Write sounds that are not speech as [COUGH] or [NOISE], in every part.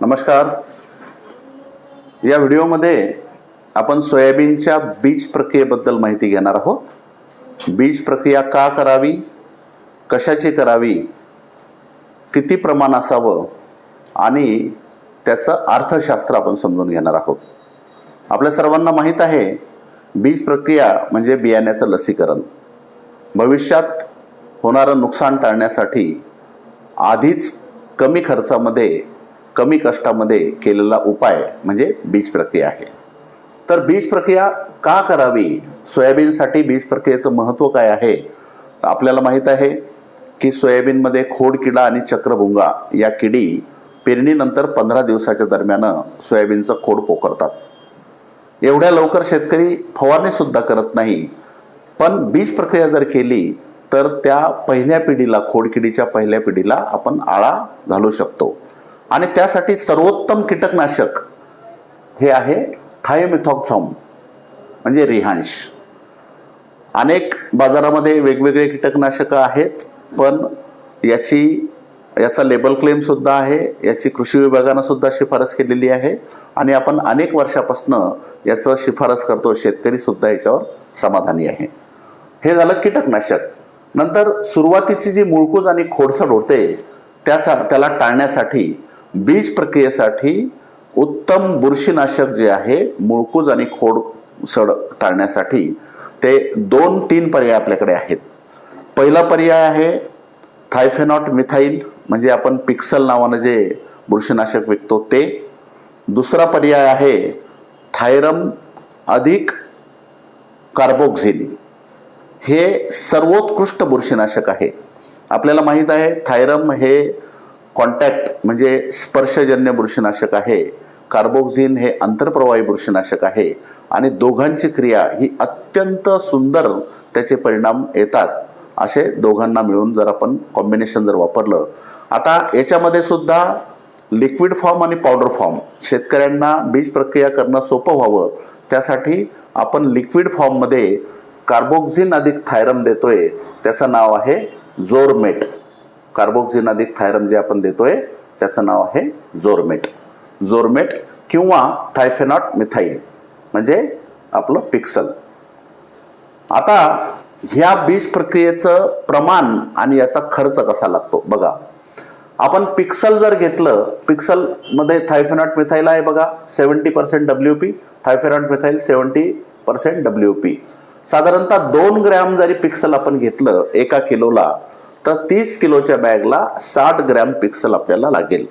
नमस्कार. या व्हिडिओमध्ये आपण सोयाबीनच्या बीज प्रक्रियेबद्दल माहिती घेणार आहोत. बीज प्रक्रिया का करावी? कशाची करावी? किती प्रमाण असावं? आणि त्याचं अर्थशास्त्र आपण समजून घेणार आहोत. आपल्या सर्वांना माहीत आहे बीज प्रक्रिया म्हणजे बियाण्याचं लसीकरण. भविष्यात होणारं नुकसान टाळण्यासाठी आधीच कमी खर्चामध्ये कमी कष्टामध्ये केलेला उपाय म्हणजे बीज प्रक्रिया आहे. तर बीज प्रक्रिया का करावी? सोयाबीनसाठी बीज प्रक्रियेचं महत्त्व काय आहे? आपल्याला माहीत आहे की सोयाबीनमध्ये खोडकिडा आणि चक्रभुंगा या किडी पेरणीनंतर पंधरा दिवसाच्या दरम्यान सोयाबीनचं खोड पोखरतात. एवढ्या लवकर शेतकरी फवारणीसुद्धा करत नाही. पण बीज प्रक्रिया जर केली तर त्या पहिल्या पिढीला खोडकिडीच्या पहिल्या पिढीला आपण आळा घालू शकतो. आणि त्यासाठी सर्वोत्तम कीटकनाशक हे आहे थायमिथॉक्झॉम म्हणजे रिहांश अनेक बाजारामध्ये वेगवेगळे कीटकनाशकं आहेत पण याची याचा लेबल क्लेम सुद्धा आहे याची कृषी विभागानं सुद्धा शिफारस केलेली आहे आणि आपण अनेक वर्षापासनं याचं शिफारस करतो शेतकरी सुद्धा याच्यावर समाधानी आहे. हे झालं कीटकनाशक. नंतर सुरुवातीची जी मुळकूज आणि खोडसड होते त्या त्याला टाळण्यासाठी बीज प्रक्रियेसाठी उत्तम बुरशीनाशक जे आहे मुळकूज आणि खोड सड टाळण्यासाठी ते दोन तीन पर्याय आपल्याकडे आहेत. पहिला पर्याय आहे थायफेनॉट मिथाईल म्हणजे आपण पिक्सल नावानं जे बुरशीनाशक विकतो ते. दुसरा पर्याय आहे थायरम अधिक कार्बोक्झिन हे सर्वोत्कृष्ट बुरशीनाशक आहे. आपल्याला माहीत आहे थायरम हे कॉन्टॅक्ट म्हणजे स्पर्शजन्य बुरशीनाशक आहे. कार्बोक्झिन हे आंतरप्रवाही बुरशीनाशक आहे. आणि दोघांची क्रिया ही अत्यंत सुंदर त्याचे परिणाम येतात. असे दोघांना मिळून जर आपण कॉम्बिनेशन जर वापरलं. आता याच्यामध्ये सुद्धा लिक्विड फॉर्म आणि पावडर फॉर्म शेतकऱ्यांना बीज प्रक्रिया करणं सोपं व्हावं. त्यासाठी आपण लिक्विड फॉर्ममध्ये कार्बोक्झिन अधिक थायरम देतोय. त्याचं नाव आहे जोरमेट कार्बोक्झिनादिक थायरम जे आपण देतोय त्याचं नाव आहे जोरमेट. जोरमेट किंवा थायफेनॉट मिथाईल म्हणजे आपलं पिक्सल. आता ह्या बीज प्रक्रियेचं प्रमाण आणि याचा खर्च कसा लागतो? बघा आपण पिक्सल जर घेतलं पिक्सलमध्ये थायफेनॉट मिथाईल आहे बघा seventy percent W P thiophanate methyl seventy percent W P. साधारणतः दोन ग्रॅम जरी पिक्सल आपण घेतलं एका किलोला तर तीस किलोच्या बॅगला साठ ग्रॅम पिक्सल आपल्याला लागेल.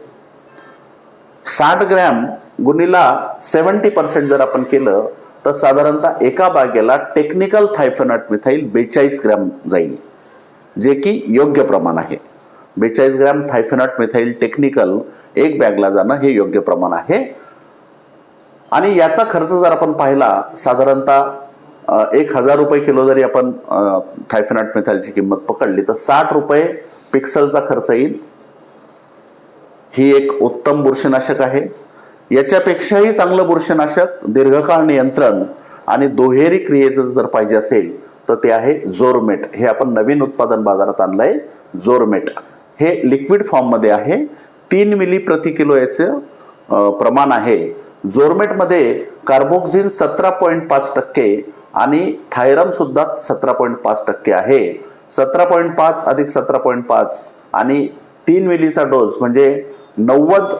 साठ ग्रॅम गुणीला सेवन्टी पर्सेंट जर आपण केलं तर साधारणतः एका बागेला टेक्निकल थायफेनॉट मिथाईल बेचाळीस ग्रॅम जाईल जे की योग्य प्रमाण आहे. बेचाळीस ग्रॅम थायफेनॉट मिथाईल टेक्निकल एक बॅगला जाणं हे योग्य प्रमाण आहे. आणि याचा खर्च जर आपण पाहिला साधारणतः एक हजार रुपये किलो जरी आपण थायफेनॉट मिथाईलची किंमत पकडली तर साठ रुपये पिक्सलचा खर्च येईल. ही एक उत्तम बुरशीनाशक आहे. याच्यापेक्षाही चांगलं बुरशीनाशक दीर्घकाळ नियंत्रण आणि दुहेरी क्रियेचं जर पाहिजे असेल तर ते आहे जोरमेट. हे आपण नवीन उत्पादन बाजारात आणलंय जोरमेट. हे लिक्विड फॉर्ममध्ये आहे. तीन मिली प्रति किलो याचं प्रमाण आहे. जोरमेटमध्ये कार्बोक्झिन सतरा पॉईंट पाच टक्के आणि थायरमसुद्धा सतरा पॉईंट पाच टक्के आहे. सतरा पॉईंट पाच अधिक सतरा पॉईंट पाच आणि तीन मिलीचा डोस म्हणजे नव्वद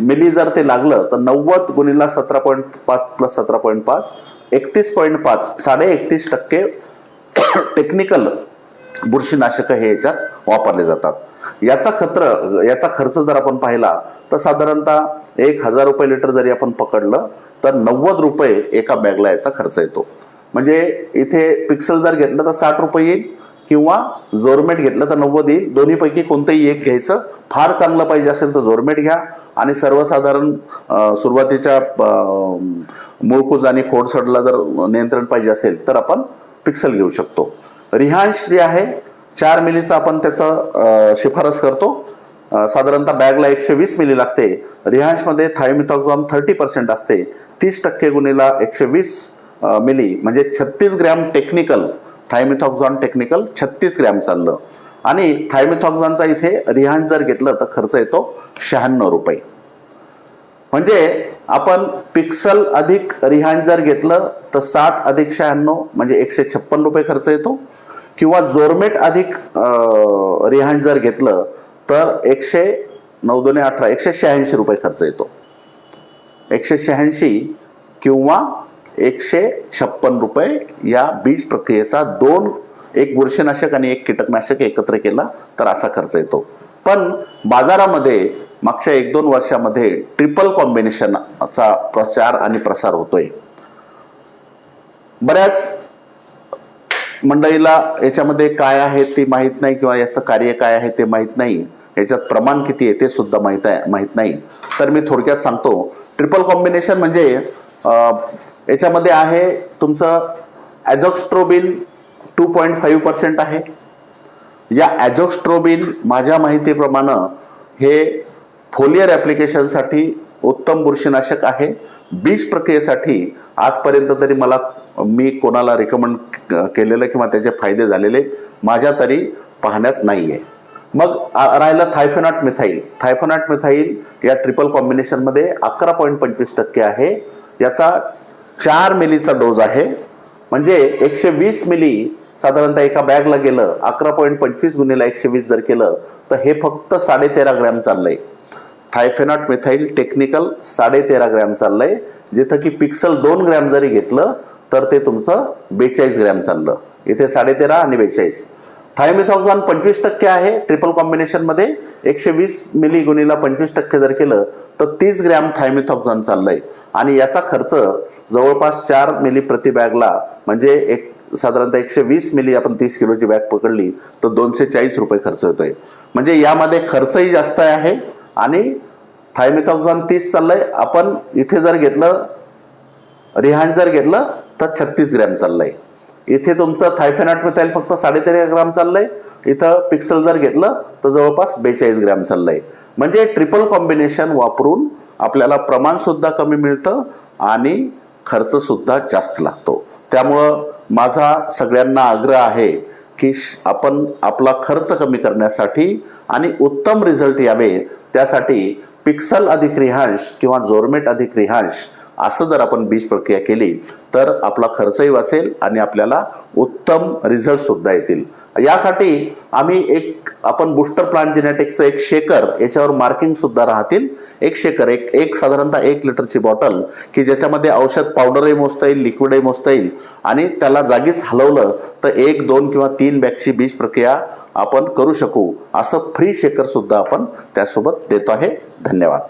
मिली जर ते लागलं तर नव्वद गुणीला सतरा पॉईंट पाच प्लस सतरा पॉईंट पाच एकतीस पॉईंट पाच साडे एकतीस टक्के [COUGHS] टेक्निकल बुरशीनाशक हे याच्यात वापरले जातात. याचा खत्र याचा खर्च जर आपण पाहिला तर साधारणतः एक हजार रुपये लिटर जरी आपण पकडलं तर नव्वद रुपये एका बॅगला याचा खर्च येतो. म्हणजे इथे पिक्सल जर घेतलं तर साठ रुपये येईल किंवा जोरमेट घेतलं तर नव्वद येईल. दोन्हीपैकी कोणतंही एक घ्यायचं. फार चांगलं पाहिजे असेल तर जोरमेट घ्या. आणि सर्वसाधारण सुरुवातीच्या मूळकूज आणि खोडसडला जर नियंत्रण पाहिजे असेल तर आपण पिक्सल घेऊ शकतो. रिहांश जे आहे चार मिलीचं आपण त्याचं शिफारस करतो. साधारणतः बॅगला एकशे वीस मिली लागते. रिहांशमध्ये थायमिथॉक्झॉम थर्टी पर्सेंट असते. तीस टक्के गुणीला एकशे वीस मिली म्हणजे छत्तीस ग्रॅम टेक्निकल थायमिथॉक्झॉन टेक्निकल छत्तीस ग्रॅम चाललं. आणि थायमिथॉक्झॉनचा इथे रिहान जर घेतलं तर खर्च येतो शहाण्णव रुपये. म्हणजे आपण पिक्सल अधिक रिहान जर घेतलं तर साठ अधिक शहाण्णव म्हणजे एकशे छप्पन रुपये खर्च येतो. किंवा जोरमेट अधिक रिहान जर घेतलं तर एकशे नऊ दोन्ही अठरा एकशे शहाऐंशी रुपये खर्च येतो. एकशे शहाऐंशी किंवा एकशे छप्पन रुपये या बीज प्रक्रियेचा दोन एक बुरशीनाशक आणि एक कीटकनाशक एकत्र केला तर असा खर्च येतो. पण बाजारामध्ये मागच्या एक दोन वर्षामध्ये ट्रिपल कॉम्बिनेशनचा प्रचार आणि प्रसार होतोय. बऱ्याच मंडळीला याच्यामध्ये काय आहे ते माहीत नाही किंवा याचं कार्य काय आहे ते माहीत नाही. याच्यात प्रमाण किती आहे ते सुद्धा माहीत आहे माहीत नाही. तर मी थोडक्यात सांगतो. ट्रिपल कॉम्बिनेशन म्हणजे याच्यामध्ये आहे तुमचं azoxystrobin two point five percent आहे. या ॲझॉक्स्ट्रोबिन माझ्या माहितीप्रमाणे हे फोलियर ॲप्लिकेशनसाठी उत्तम बुरशीनाशक आहे. बीज प्रक्रियेसाठी आजपर्यंत तरी मला मी कोणाला रिकमेंड केलेलं किंवा त्याचे फायदे झालेले माझ्या तरी पाहण्यात नाही आहे मग राहिलं थायफेनॉट मिथाईल. थायफेनॉट मिथाईल या ट्रिपल कॉम्बिनेशनमध्ये अकरा पॉईंट पंचवीस टक्के आहे. याचा चार मिलीचा डोज आहे. म्हणजे एकशे वीस मिली साधारणतः एका बॅगला गेलं अकरा पॉईंट पंचवीस गुन्हेला एकशे वीस जर केलं तर हे फक्त साडेतेरा ग्रॅम चाललंय. थायफेनॉट मिथाईल टेक्निकल साडेतेरा ग्रॅम चाललंय. जिथं की पिक्सल दोन ग्रॅम जरी घेतलं तर ते तुमचं बेचाळीस ग्रॅम चाललं. इथे साडेतेरा आणि बेचाळीस. थायमिथॉक्झॉन पंचवीस टक्के आहे. ट्रिपल कॉम्बिनेशनमध्ये एकशे वीस मिली गुणीला पंचवीस टक्के जर केलं तर तीस ग्रॅम थायमिथॉक्झॉन चाललंय. आणि याचा खर्च जवळपास चार मिली प्रति बॅगला म्हणजे एक साधारणतः एकशे वीस मिली आपण तीस किलोची बॅग पकडली तर दोनशे चाळीस रुपये खर्च होतोय. म्हणजे यामध्ये खर्चही जास्त आहे आणि थायमिथॉक्झॉन तीस चाललंय. आपण इथे जर घेतलं रिहान जर घेतलं तर छत्तीस ग्रॅम चाललंय. इथे तुमचं थायफेनॉट मिथाईल फक्त साडेतेरा ग्राम चाललंय. इथं पिक्सल जर घेतलं तर जवळपास बेचाळीस ग्रॅम चाललंय. म्हणजे ट्रिपल कॉम्बिनेशन वापरून आपल्याला प्रमाण सुद्धा कमी मिळतं आणि खर्च सुद्धा जास्त लागतो. त्यामुळं माझा सगळ्यांना आग्रह आहे की श- आपण आपला खर्च कमी करण्यासाठी आणि उत्तम रिझल्ट यावे. त्यासाठी पिक्सल अधिक रिहांश किंवा जोरमेट अधिक रिहांश असं जर आपण बीज प्रक्रिया केली तर आपला खर्चही वाचेल आणि आपल्याला उत्तम रिझल्ट सुद्धा येतील. यासाठी आम्ही एक आपण बुस्टर प्लांट जेनेटिक्सचं एक शेकर याच्यावर मार्किंग सुद्धा राहतील. एक शेकर एक एक साधारणतः एक लिटरची बॉटल की ज्याच्यामध्ये औषध पावडरही मोजता येईल लिक्विडही मोजता येईल. आणि त्याला जागीच हलवलं तर एक दोन किंवा तीन बॅगची बीज प्रक्रिया आपण करू शकू. असं फ्री शेकर सुद्धा आपण त्यासोबत देतो आहे. धन्यवाद.